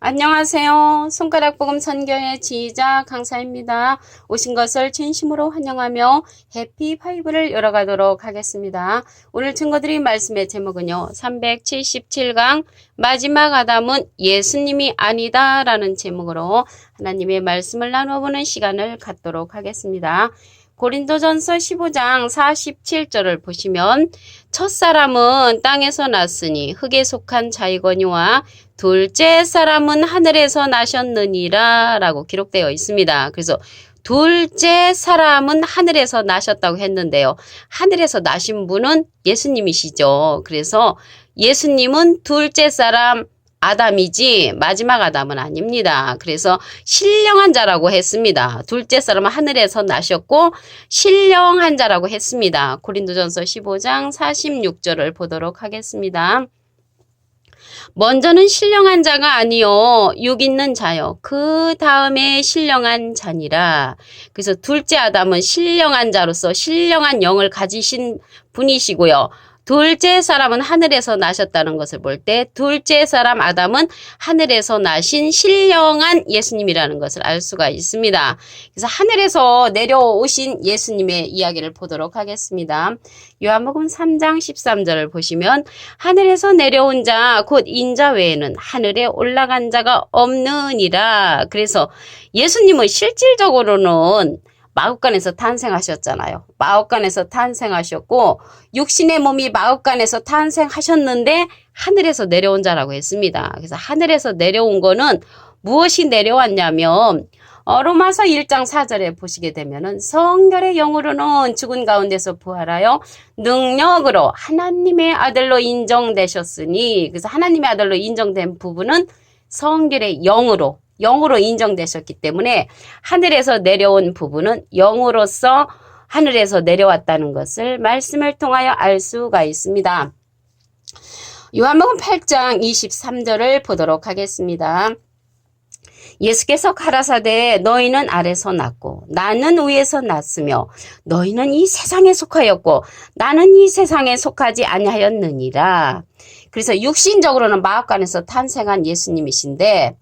안녕하세요. 손가락 복음 선교의 지휘자 강사입니다. 오신 것을 진심으로 환영하며 해피 파이브를 열어가도록 하겠습니다. 오늘 증거드린 말씀의 제목은요. 377강 마지막 아담은 예수님이 아니다 라는 제목으로 하나님의 말씀을 나눠보는 시간을 갖도록 하겠습니다. 고린도전서 15장 47절을 보시면 첫 사람은 땅에서 났으니 흙에 속한 자이거니와 둘째 사람은 하늘에서 나셨느니라 라고 기록되어 있습니다. 그래서 둘째 사람은 하늘에서 나셨다고 했는데요. 하늘에서 나신 분은 예수님이시죠. 그래서 예수님은 둘째 사람 아담이지 마지막 아담은 아닙니다. 그래서 신령한 자라고 했습니다. 둘째 사람은 하늘에서 나셨고 신령한 자라고 했습니다. 고린도전서 15장 46절을 보도록 하겠습니다. 먼저는 신령한 자가 아니요 육 있는 자요 그 다음에 신령한 자니라 그래서 둘째 아담은 신령한 자로서 신령한 영을 가지신 분이시고요 둘째 사람은 하늘에서 나셨다는 것을 볼 때 둘째 사람 아담은 하늘에서 나신 신령한 예수님이라는 것을 알 수가 있습니다. 그래서 하늘에서 내려오신 예수님의 이야기를 보도록 하겠습니다. 요한복음 3장 13절을 보시면 하늘에서 내려온 자 곧 인자 외에는 하늘에 올라간 자가 없느니라. 그래서 예수님은 실질적으로는 마국간에서 탄생하셨잖아요. 마국간에서 탄생하셨고 육신의 몸이 마국간에서 탄생하셨는데 하늘에서 내려온 자라고 했습니다. 그래서 하늘에서 내려온 거는 무엇이 내려왔냐면 어, 로마서 1장 4절에 보시게 되면은 성결의 영으로는 죽은 가운데서 부활하여 능력으로 하나님의 아들로 인정되셨으니 그래서 하나님의 아들로 인정된 부분은 성결의 영으로 영으로 인정되셨기 때문에 하늘에서 내려온 부분은 영으로서 하늘에서 내려왔다는 것을 말씀을 통하여 알 수가 있습니다. 요한복음 8장 23절을 보도록 하겠습니다. 예수께서 가라사대 너희는 아래서 났고 나는 위에서 났으며 너희는 이 세상에 속하였고 나는 이 세상에 속하지 아니하였느니라. 그래서 육신적으로는 마음간에서 탄생한 예수님이신데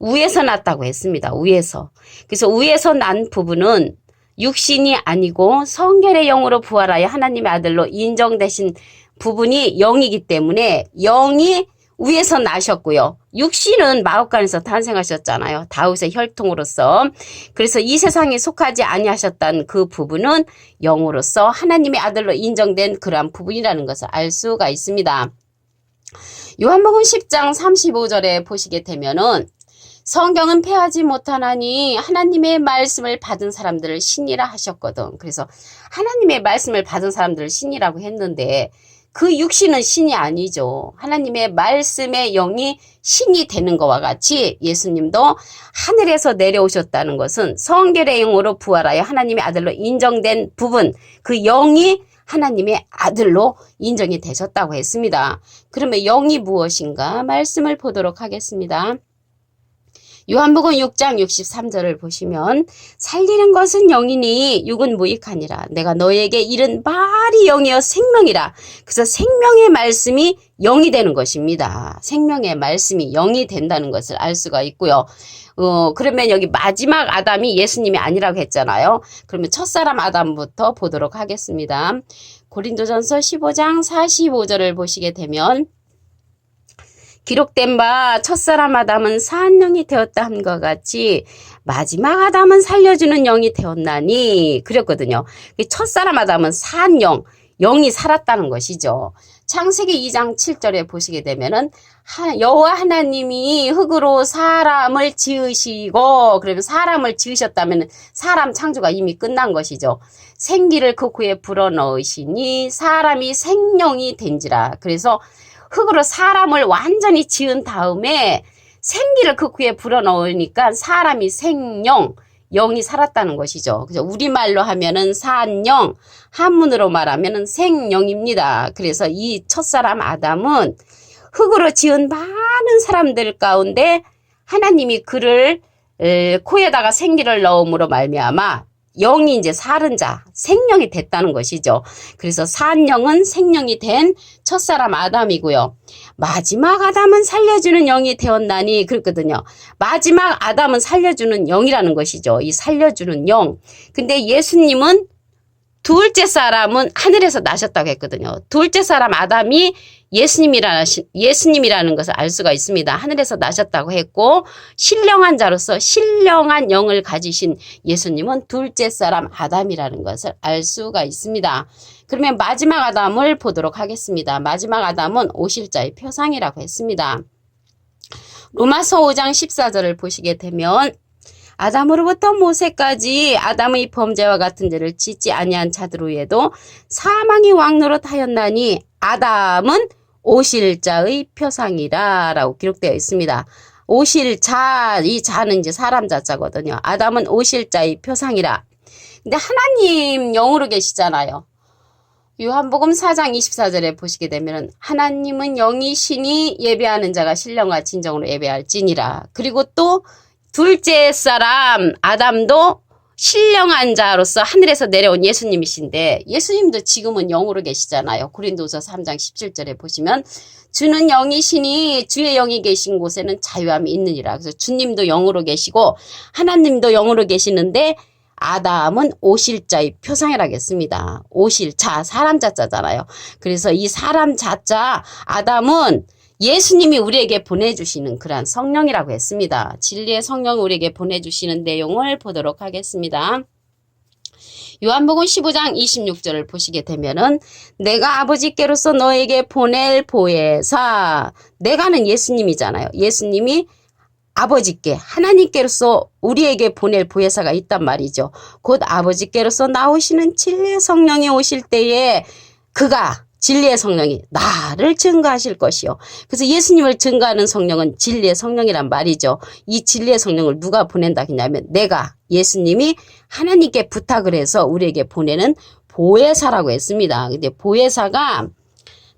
위에서 났다고 했습니다. 위에서. 그래서 위에서 난 부분은 육신이 아니고 성결의 영으로 부활하여 하나님의 아들로 인정되신 부분이 영이기 때문에 영이 위에서 나셨고요. 육신은 마옥간에서 탄생하셨잖아요. 다윗의 혈통으로서. 그래서 이 세상에 속하지 아니하셨던 그 부분은 영으로서 하나님의 아들로 인정된 그러한 부분이라는 것을 알 수가 있습니다. 요한복음 10장 35절에 보시게 되면은 성경은 패하지 못하나니 하나님의 말씀을 받은 사람들을 신이라 하셨거든. 그래서 하나님의 말씀을 받은 사람들을 신이라고 했는데 그 육신은 신이 아니죠. 하나님의 말씀의 영이 신이 되는 것과 같이 예수님도 하늘에서 내려오셨다는 것은 성결의 영으로 부활하여 하나님의 아들로 인정된 부분, 그 영이 하나님의 아들로 인정이 되셨다고 했습니다. 그러면 영이 무엇인가 말씀을 보도록 하겠습니다. 요한복음 6장 63절을 보시면 살리는 것은 영이니 육은 무익하니라 내가 너에게 이른 말이 영이여 생명이라 그래서 생명의 말씀이 영이 되는 것입니다. 생명의 말씀이 영이 된다는 것을 알 수가 있고요. 어, 그러면 여기 마지막 아담이 예수님이 아니라고 했잖아요. 그러면 첫사람 아담부터 보도록 하겠습니다. 고린도전서 15장 45절을 보시게 되면 기록된 바 첫사람 아담은 산 영이 되었다 함과 같이 마지막 아담은 살려주는 영이 되었나니 그랬거든요. 첫사람 아담은 산 영, 영이 살았다는 것이죠. 창세기 2장 7절에 보시게 되면은 여호와 하나님이 흙으로 사람을 지으시고 그러면 사람을 지으셨다면 사람 창조가 이미 끝난 것이죠. 생기를 그 코에 불어넣으시니 사람이 생명이 된지라. 그래서 흙으로 사람을 완전히 지은 다음에 생기를 그 귀에 불어넣으니까 사람이 생령, 영이 살았다는 것이죠. 그죠? 우리말로 하면은 산영, 한문으로 말하면은 생령입니다. 그래서 이 첫사람 아담은 흙으로 지은 많은 사람들 가운데 하나님이 그를 코에다가 생기를 넣음으로 말미암아 영이 이제 살은 자, 생명이 됐다는 것이죠. 그래서 산영은 생명이 된 첫사람 아담이고요. 마지막 아담은 살려주는 영이 되었나니 그랬거든요. 마지막 아담은 살려주는 영이라는 것이죠. 이 살려주는 영. 근데 예수님은 둘째 사람은 하늘에서 나셨다고 했거든요. 둘째 사람 아담이 예수님이라는, 예수님이라는 것을 알 수가 있습니다. 하늘에서 나셨다고 했고, 신령한 자로서 신령한 영을 가지신 예수님은 둘째 사람 아담이라는 것을 알 수가 있습니다. 그러면 마지막 아담을 보도록 하겠습니다. 마지막 아담은 오실자의 표상이라고 했습니다. 로마서 5장 14절을 보시게 되면 아담으로부터 모세까지 아담의 범죄와 같은 죄를 짓지 아니한 자들 위에도 사망이 왕노릇하였나니 아담은 오실자의 표상이라 라고 기록되어 있습니다. 오실자 이 자는 이제 사람 자자거든요. 아담은 오실자의 표상이라. 근데 하나님 영으로 계시잖아요. 요한복음 4장 24절에 보시게 되면 하나님은 영이시니 예배하는 자가 신령과 진정으로 예배할지니라. 그리고 또 둘째 사람 아담도 신령한 자로서 하늘에서 내려온 예수님이신데 예수님도 지금은 영으로 계시잖아요. 고린도서 3장 17절에 보시면 주는 영이시니 주의 영이 계신 곳에는 자유함이 있느니라. 그래서 주님도 영으로 계시고 하나님도 영으로 계시는데 아담은 오실자의 표상이라고 했습니다. 오실자, 사람 자자잖아요. 그래서 이 사람 자자 아담은 예수님이 우리에게 보내주시는 그러한 성령이라고 했습니다. 진리의 성령을 우리에게 보내주시는 내용을 보도록 하겠습니다. 요한복음 15장 26절을 보시게 되면은 내가 아버지께로서 너에게 보낼 보혜사 내가는 예수님이잖아요. 예수님이 아버지께 하나님께로서 우리에게 보낼 보혜사가 있단 말이죠. 곧 아버지께로서 나오시는 진리의 성령이 오실 때에 그가 진리의 성령이 나를 증거하실 것이요. 그래서 예수님을 증거하는 성령은 진리의 성령이란 말이죠. 이 진리의 성령을 누가 보낸다 했냐면 내가 예수님이 하나님께 부탁을 해서 우리에게 보내는 보혜사라고 했습니다. 근데 보혜사가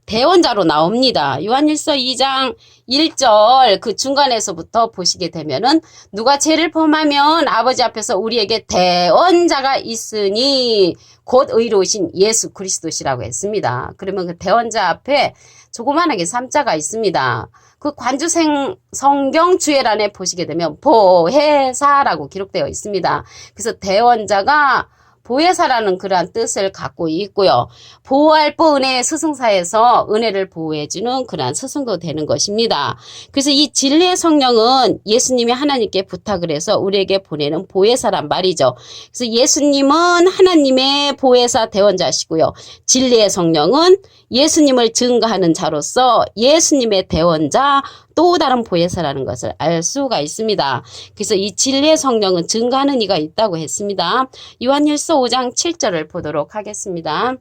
대원자로 나옵니다. 요한일서 2장 1절 그 중간에서부터 보시게 되면은 누가 죄를 범하면 아버지 앞에서 우리에게 대원자가 있으니 곧 의로우신 예수 그리스도시라고 했습니다. 그러면 그 대원자 앞에 조그만하게 삼자가 있습니다. 그 관주생 성경 주애란에 보시게 되면 보혜사라고 기록되어 있습니다. 그래서 대원자가 보혜사라는 그러한 뜻을 갖고 있고요. 보호할 보 은혜의 스승사에서 은혜를 보호해주는 그러한 스승도 되는 것입니다. 그래서 이 진리의 성령은 예수님이 하나님께 부탁을 해서 우리에게 보내는 보혜사란 말이죠. 그래서 예수님은 하나님의 보혜사 대원자시고요. 진리의 성령은 예수님을 증거하는 자로서 예수님의 대원자 또 다른 보혜사라는 것을 알 수가 있습니다. 그래서 이 진리의 성령은 증거하는 이가 있다고 했습니다. 요한일서 5장 7절을 보도록 하겠습니다.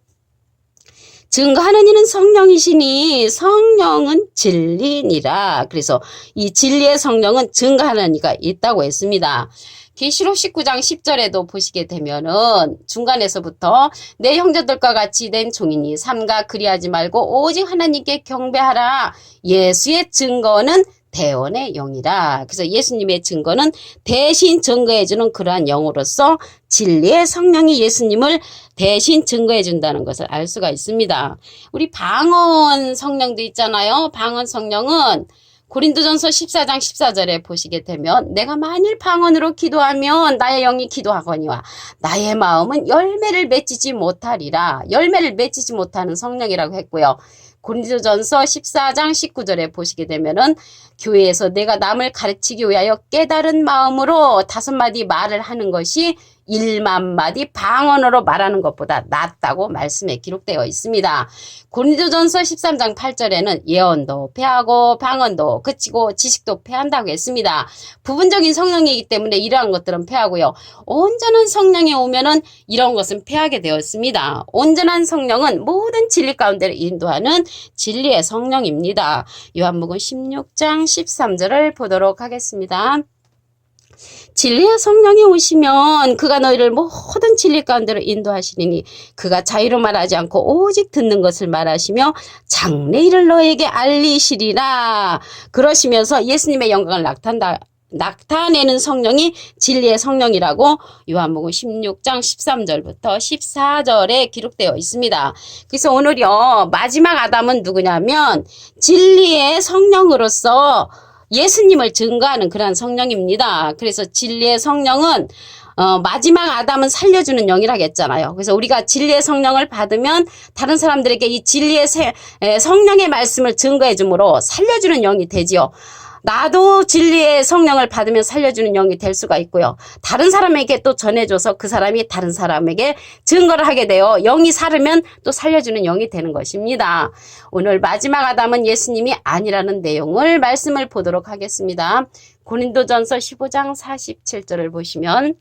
증거하는 이는 성령이시니 성령은 진리니라. 그래서 이 진리의 성령은 증거하는 이가 있다고 했습니다. 계시록 19장 10절에도 보시게 되면은 중간에서부터 내 형제들과 같이 된 종이니 삼가 그리하지 말고 오직 하나님께 경배하라. 예수의 증거는 대원의 영이라. 그래서 예수님의 증거는 대신 증거해주는 그러한 영으로서 진리의 성령이 예수님을 대신 증거해준다는 것을 알 수가 있습니다. 우리 방언 성령도 있잖아요. 방언 성령은 고린도전서 14장 14절에 보시게 되면 내가 만일 방언으로 기도하면 나의 영이 기도하거니와 나의 마음은 열매를 맺지지 못하리라. 열매를 맺지지 못하는 성령이라고 했고요. 고린도전서 14장 19절에 보시게 되면은 교회에서 내가 남을 가르치기 위하여 깨달은 마음으로 다섯 마디 말을 하는 것이 1만 마디 방언으로 말하는 것보다 낫다고 말씀에 기록되어 있습니다. 고린도전서 13장 8절에는 예언도 패하고 방언도 그치고 지식도 패한다고 했습니다. 부분적인 성령이기 때문에 이러한 것들은 패하고요. 온전한 성령이 오면은 이런 것은 패하게 되었습니다. 온전한 성령은 모든 진리 가운데를 인도하는 진리의 성령입니다. 요한복음 16장 13절을 보도록 하겠습니다. 진리의 성령이 오시면 그가 너희를 모든 진리 가운데로 인도하시리니 그가 자유로 말하지 않고 오직 듣는 것을 말하시며 장래일을 너에게 알리시리라 그러시면서 예수님의 영광을 나타낸다 나타내는 성령이 진리의 성령이라고 요한복음 16장 13절부터 14절에 기록되어 있습니다. 그래서 오늘요 마지막 아담은 누구냐면 진리의 성령으로서 예수님을 증거하는 그러한 성령입니다. 그래서 진리의 성령은 어, 마지막 아담은 살려주는 영이라고 했잖아요. 그래서 우리가 진리의 성령을 받으면 다른 사람들에게 이 진리의 세- 에, 성령의 말씀을 증거해 주므로 살려주는 영이 되지요. 나도 진리의 성령을 받으면 살려주는 영이 될 수가 있고요. 다른 사람에게 또 전해줘서 그 사람이 다른 사람에게 증거를 하게 되어 영이 살으면 또 살려주는 영이 되는 것입니다. 오늘 마지막 아담은 예수님이 아니라는 내용을 말씀을 보도록 하겠습니다. 고린도전서 15장 47절을 보시면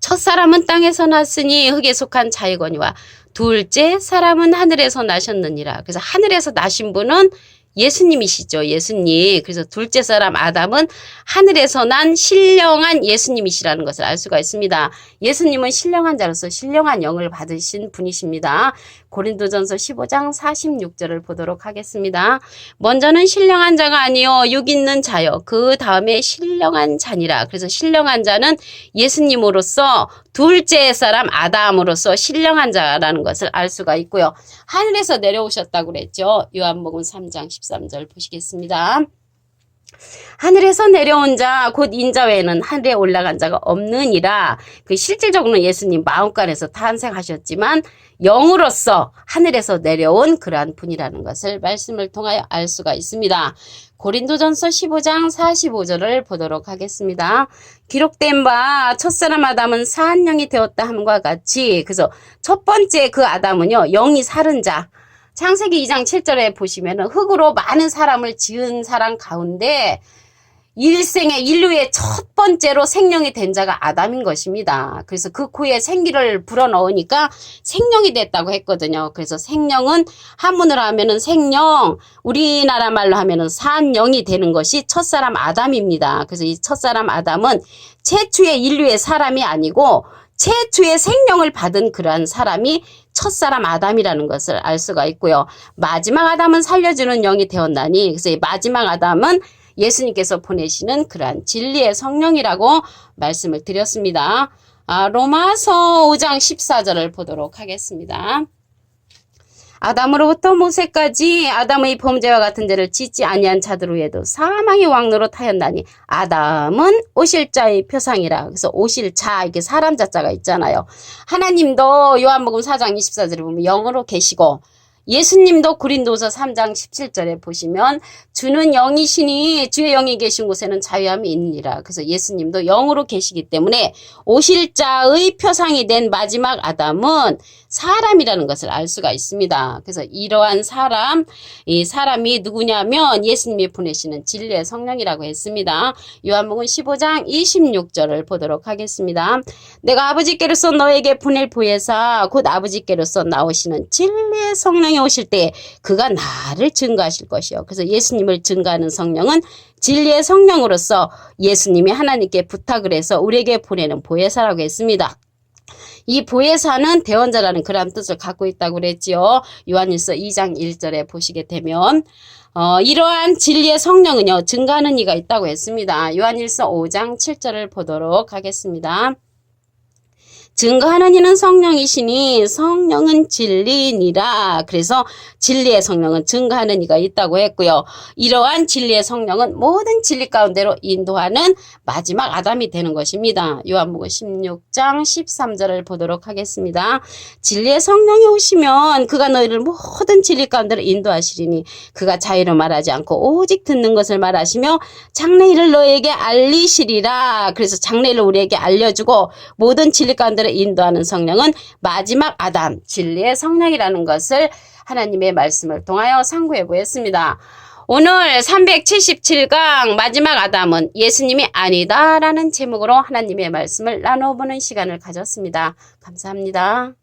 첫 사람은 땅에서 났으니 흙에 속한 자유거니와 둘째 사람은 하늘에서 나셨느니라. 그래서 하늘에서 나신 분은 예수님이시죠. 예수님. 그래서 둘째 사람 아담은 하늘에서 난 신령한 예수님이시라는 것을 알 수가 있습니다. 예수님은 신령한 자로서 신령한 영을 받으신 분이십니다. 고린도전서 15장 46절을 보도록 하겠습니다. 먼저는 신령한 자가 아니요 육 있는 자요. 그 다음에 신령한 자니라. 그래서 신령한 자는 예수님으로서 둘째 사람 아담으로서 신령한 자라는 것을 알 수가 있고요. 하늘에서 내려오셨다고 그랬죠. 요한복음 3장 13절 보시겠습니다. 하늘에서 내려온 자 곧 인자 외에는 하늘에 올라간 자가 없느니라. 그 실질적으로는 예수님 마음간에서 탄생하셨지만 영으로서 하늘에서 내려온 그러한 분이라는 것을 말씀을 통하여 알 수가 있습니다. 고린도전서 15장 45절을 보도록 하겠습니다. 기록된 바 첫사람 아담은 사한 영이 되었다 함과 같이 그래서 첫 번째 그 아담은요 영이 살은 자 창세기 2장 7절에 보시면은 흙으로 많은 사람을 지은 사람 가운데 일생의 인류의 첫 번째로 생명이 된 자가 아담인 것입니다. 그래서 그 코에 생기를 불어넣으니까 생명이 됐다고 했거든요. 그래서 생명은 한문으로 하면은 생명, 우리나라 말로 하면은 산영이 되는 것이 첫사람 아담입니다. 그래서 이 첫사람 아담은 최초의 인류의 사람이 아니고 최초의 생명을 받은 그러한 사람이 첫사람 아담이라는 것을 알 수가 있고요. 마지막 아담은 살려주는 영이 되었나니 그래서 이 마지막 아담은 예수님께서 보내시는 그러한 진리의 성령이라고 말씀을 드렸습니다. 아, 로마서 5장 14절을 보도록 하겠습니다. 아담으로부터 모세까지 아담의 범죄와 같은 죄를 짓지 아니한 자들 위에도 사망의 왕노로 타였나니 아담은 오실 자의 표상이라. 그래서 오실 자 이게 사람 자자가 있잖아요. 하나님도 요한복음 4장 24절에 보면 영으로 계시고 예수님도 고린도서 3장 17절에 보시면 주는 영이시니 주의 영이 계신 곳에는 자유함이 있느니라. 그래서 예수님도 영으로 계시기 때문에 오실 자의 표상이 된 마지막 아담은 사람이라는 것을 알 수가 있습니다. 그래서 이러한 사람, 이 사람이 누구냐면 예수님이 보내시는 진리의 성령이라고 했습니다. 요한복음 15장 26절을 보도록 하겠습니다. 내가 아버지께로서 너에게 보낼 보혜사 곧 아버지께로서 나오시는 진리의 성령이 오실 때 그가 나를 증거하실 것이요. 그래서 예수님을 증거하는 성령은 진리의 성령으로서 예수님이 하나님께 부탁을 해서 우리에게 보내는 보혜사라고 했습니다. 이 보혜사는 대원자라는 그런 뜻을 갖고 있다고 그랬지요. 요한일서 2장 1절에 보시게 되면 어, 이러한 진리의 성령은요 증가하는 이가 있다고 했습니다. 요한일서 5장 7절을 보도록 하겠습니다. 증거하는 이는 성령이시니 성령은 진리니라. 그래서 진리의 성령은 증거하는 이가 있다고 했고요. 이러한 진리의 성령은 모든 진리 가운데로 인도하는 마지막 아담이 되는 것입니다. 요한복음 16장 13절을 보도록 하겠습니다. 진리의 성령이 오시면 그가 너희를 모든 진리 가운데로 인도하시리니 그가 자유로 말하지 않고 오직 듣는 것을 말하시며 장래일을 너에게 알리시리라. 그래서 장래일을 우리에게 알려주고 모든 진리 가운데 로 인도하는 성령은 마지막 아담, 진리의 성령이라는 것을 하나님의 말씀을 통하여 상고해 보였습니다. 오늘 377강 마지막 아담은 예수님이 아니다라는 제목으로 하나님의 말씀을 나눠보는 시간을 가졌습니다. 감사합니다.